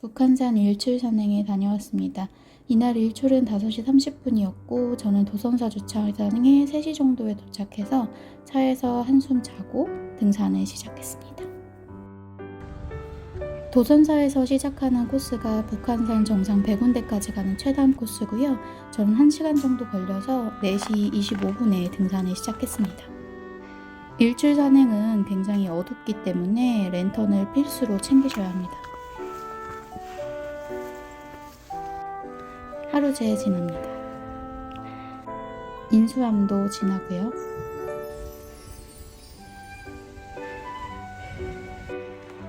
북한산 일출 산행에 다녀왔습니다. 이날 일출은 5시 30분이었고 저는 도선사 주차장에 3시 정도에 도착해서 차에서 한숨 자고 등산을 시작했습니다. 도선사에서 시작하는 코스가 북한산 정상 100군데까지 가는 최단 코스고요. 저는 1시간 정도 걸려서 4시 25분에 등산을 시작했습니다. 일출 산행은 굉장히 어둡기 때문에 랜턴을 필수로 챙기셔야 합니다. 하루제 지납니다. 인수함도 지나고요.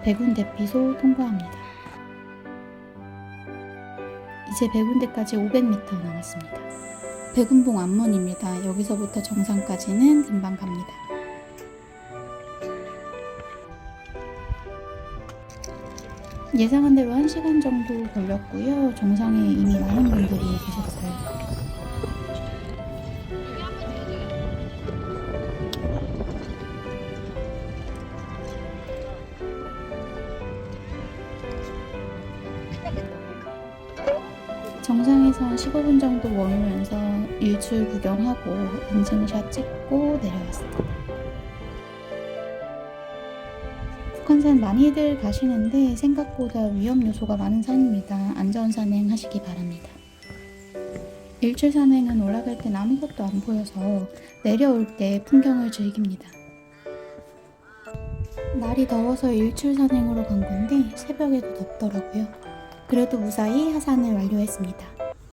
백운 대피소 통과합니다. 이제 백운대까지 500m 남았습니다. 백운봉 앞문입니다. 여기서부터 정상까지는 금방 갑니다. 예상한 대로 1시간 정도 걸렸고요. 정상에 이미 많은 분들이 계셨어요. 정상에서 한 15분 정도 머물면서 일출 구경하고 인증샷 찍고 내려왔습니 북한산 많이들 가시는데 생각보다 위험 요소가 많은 산입니다. 안전 산행 하시기 바랍니다. 일출 산행은 올라갈 땐 아무것도 안 보여서 내려올 때 풍경을 즐깁니다. 날이 더워서 일출 산행으로 간 건데 새벽에도 덥더라고요. 그래도 무사히 하산을 완료했습니다.